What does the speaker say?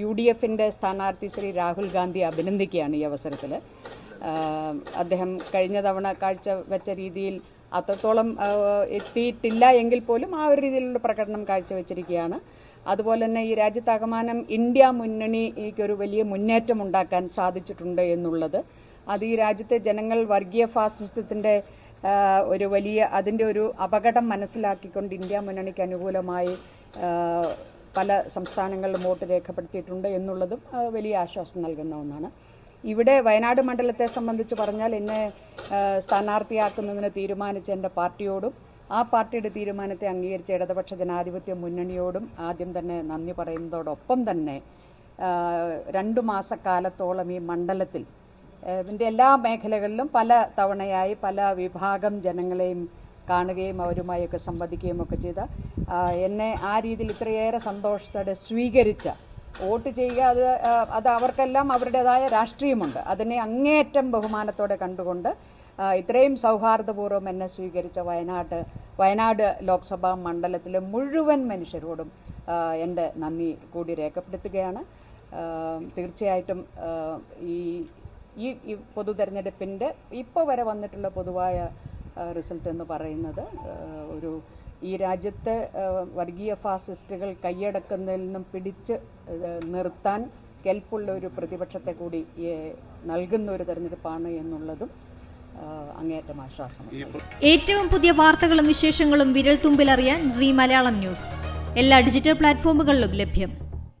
U D എഫിന്റെ സ്ഥാനാർത്ഥി ശ്രീ രാഹുൽ ഗാന്ധി അഭിനന്ദിക്കുകയാണ് ഈ അവസരത്തിൽ അദ്ദേഹം കഴിഞ്ഞ തവണ കാഴ്ച വെച്ച രീതിയിൽ അത്രത്തോളം എത്തിയിട്ടില്ല എങ്കിൽ പോലും ആ ഒരു രീതിയിലുള്ള പ്രകടനം കാഴ്ചവെച്ചിരിക്കുകയാണ്. അതുപോലെ തന്നെ ഈ രാജ്യത്താകമാനം ഇന്ത്യ മുന്നണിക്കൊരു വലിയ മുന്നേറ്റം ഉണ്ടാക്കാൻ സാധിച്ചിട്ടുണ്ട് എന്നുള്ളത്. അത് ഈ രാജ്യത്തെ ജനങ്ങൾ വർഗീയ ഫാസിസത്തിന്റെ ഒരു വലിയ അതിന്റെ ഒരു അപകടം മനസ്സിലാക്കിക്കൊണ്ട് ഇന്ത്യ മുന്നണിക്ക് അനുകൂലമായി പല സംസ്ഥാനങ്ങളിലും വോട്ട് രേഖപ്പെടുത്തിയിട്ടുണ്ട് എന്നുള്ളതും വലിയ ആശ്വാസം നൽകുന്ന ഒന്നാണ്. ഇവിടെ വയനാട് മണ്ഡലത്തെ സംബന്ധിച്ച് പറഞ്ഞാൽ എന്നെ സ്ഥാനാർത്ഥിയാക്കുന്നതിന് തീരുമാനിച്ച എന്റെ പാർട്ടിയോടും ആ പാർട്ടിയുടെ തീരുമാനത്തെ അംഗീകരിച്ച ഇടതുപക്ഷ ജനാധിപത്യ മുന്നണിയോടും ആദ്യം തന്നെ നന്ദി പറയുന്നതോടൊപ്പം തന്നെ രണ്ടു മാസക്കാലത്തോളം ഈ മണ്ഡലത്തിൽ ഇതിന്റെ എല്ലാ മേഖലകളിലും പല തവണയായി പല വിഭാഗം ജനങ്ങളെയും കാണുകയും അവരുമായൊക്കെ സംവദിക്കുകയും ഒക്കെ ചെയ്ത എന്നെ ആ രീതിയിൽ ഇത്രയേറെ സന്തോഷത്തോടെ സ്വീകരിച്ച വോട്ട് ചെയ്യുക അത് അത് അവർക്കെല്ലാം അവരുടേതായ രാഷ്ട്രീയമുണ്ട്. അതിനെ അങ്ങേയറ്റം ബഹുമാനത്തോടെ കണ്ടുകൊണ്ട് ഇത്രയും സൗഹാർദ്ദപൂർവം എന്നെ സ്വീകരിച്ച വയനാട് വയനാട് ലോക്സഭാ മണ്ഡലത്തിലെ മുഴുവൻ മനുഷ്യരോടും എന്റെ നന്ദി കൂടി രേഖപ്പെടുത്തുകയാണ്. തീർച്ചയായിട്ടും ഈ ഈ പൊതു തെരഞ്ഞെടുപ്പിന്റെ ഇപ്പോൾ വരെ വന്നിട്ടുള്ള പൊതുവായ റിസൾട്ട് എന്ന് പറയുന്നത്. ഒരു ഈ രാജ്യത്തെ വർഗീയ ഫാസിസ്റ്റുകൾ കൈയടക്കുന്നതിൽ നിന്നും പിടിച്ച് നിർത്താൻ കെൽപ്പുള്ള ഒരു പ്രതിപക്ഷത്തെ കൂടി നൽകുന്ന ഒരു തെരഞ്ഞെടുപ്പാണ് എന്നുള്ളതും അങ്ങേയറ്റം ആശ്വാസമാണ്. ഏറ്റവും പുതിയ വാർത്തകളും വിശേഷങ്ങളും വിരൽ തുമ്പിലറിയാൻ സി മലയാളം ന്യൂസ്. എല്ലാ ഡിജിറ്റൽ പ്ലാറ്റ്ഫോമുകളിലും ലഭ്യം.